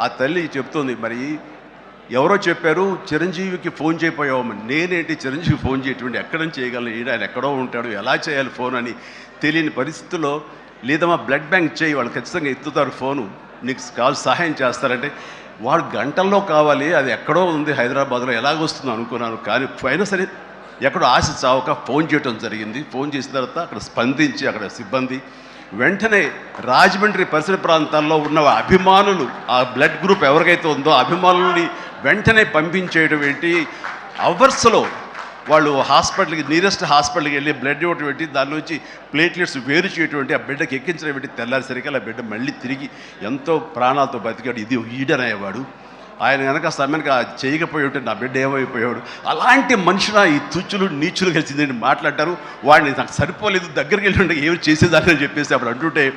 ఆ తల్లి చెప్తుంది మరి ఎవరో చెప్పారు చిరంజీవికి ఫోన్ చేయపోయావమ్మని నేనేంటి చిరంజీవి ఫోన్ చేయటువంటి ఎక్కడ చేయగలను? ఈయన ఆయన ఎక్కడో ఉంటాడు ఎలా చేయాలి ఫోన్ అని తెలియని పరిస్థితుల్లో లేదమ్మా బ్లడ్ బ్యాంక్ చేయి వాళ్ళు ఖచ్చితంగా ఎత్తుతారు ఫోను. నీకు కాల్ సహాయం చేస్తారంటే వాడు గంటల్లో కావాలి అది ఎక్కడో ఉంది హైదరాబాద్లో ఎలాగొస్తుందో అనుకున్నాను. కానీ అయినా సరే ఎక్కడో ఆశ చావక ఫోన్ చేయటం జరిగింది. ఫోన్ చేసిన తర్వాత అక్కడ స్పందించి అక్కడ సిబ్బంది వెంటనే రాజమండ్రి పరిసర ప్రాంతాల్లో ఉన్న అభిమానులు ఆ బ్లడ్ గ్రూప్ ఎవరికైతే ఉందో అభిమానులని అభిమానుల్ని వెంటనే పంపించేయడం ఏంటి? అవర్స్లో వాళ్ళు హాస్పిటల్కి నియరెస్ట్ హాస్పిటల్కి వెళ్ళి బ్లడ్ ఇవ్వటం ఏంటి దాని నుంచి ప్లేట్లెట్స్ వేరు చేయటువంటి ఆ బిడ్డకి ఎక్కించడం ఏంటి? తెల్లారిసరికి ఆ బిడ్డ మళ్ళీ తిరిగి ఎంతో ప్రాణాలతో బతికాడు. ఇది ఈడనయ్యేవాడు. ఆయన కనుక సమయానికి ఆ చేయకపోయి ఉంటే నా బిడ్డ ఏమైపోయాడు? అలాంటి మనుషుల ఈ తుచ్చులు నీచులు కలిసిందని మాట్లాడారు వాడిని నాకు సరిపోలేదు దగ్గరికి వెళ్ళి ఉంటే ఏమి చేసేదాన్ని అని చెప్పేసి అప్పుడు అంటుంటే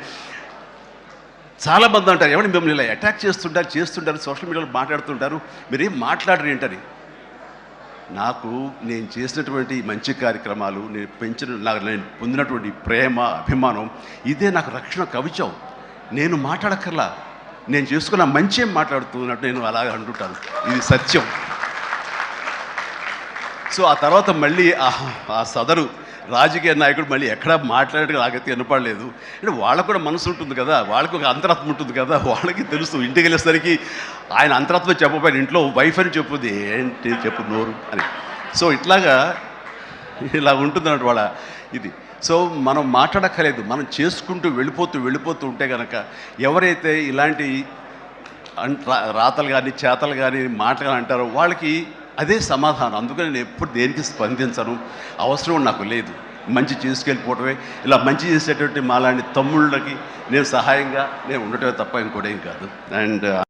చాలా మంది అంటారు ఎవరిని మిమ్మల్ని ఇలా అటాక్ చేస్తుంటారు చేస్తుంటారు సోషల్ మీడియాలో మాట్లాడుతుంటారు మీరేం మాట్లాడరు ఏంటని? నాకు నేను చేసినటువంటి మంచి కార్యక్రమాలు నేను పెంచిన నాకు నేను పొందినటువంటి ప్రేమ అభిమానం ఇదే నాకు రక్షణ కవచం. నేను మాట్లాడక్కర్లా. నేను చేసుకున్న మంచి మాట్లాడుతున్నట్టు నేను అలాగ అంటుంటాను. ఇది సత్యం. సో ఆ తర్వాత మళ్ళీ ఆ- ఆ సదరు రాజకీయ నాయకుడు మళ్ళీ ఎక్కడా మాట్లాడటం నాకైతే వినపడలేదు అంటే వాళ్ళకు కూడా మనసు ఉంటుంది కదా వాళ్ళకి ఒక అంతరాత్మ ఉంటుంది కదా వాళ్ళకి తెలుసు. ఇంటికి వెళ్ళేసరికి ఆయన అంతరాత్మ చెప్పబోయిన ఇంట్లో వైఫ్ అని చెప్పుద్ది ఏంటి చెప్పు నోరు అని. సో ఇట్లాగా ఇలా ఉంటుంది అన్నట్టు వాళ్ళ ఇది. సో మనం మాట్లాడక్కర్లేదు. మనం చేసుకుంటూ వెళ్ళిపోతూ వెళ్ళిపోతూ ఉంటే కనుక ఎవరైతే ఇలాంటి రా- రాతలు కానీ చేతలు కానీ మాటలు కానీ అంటారో వాళ్ళకి అదే సమాధానం. అందుకని నేను ఎప్పుడు దేనికి స్పందించను? అవసరం నాకు లేదు. మంచి చేసుకెళ్ళిపోవటమే. ఇలా మంచి చేసేటువంటి మాలాంటి తమ్ముళ్ళకి నేను సహాయంగా నేను ఉండటమే తప్ప ఇంకోటేం కాదు. అండ్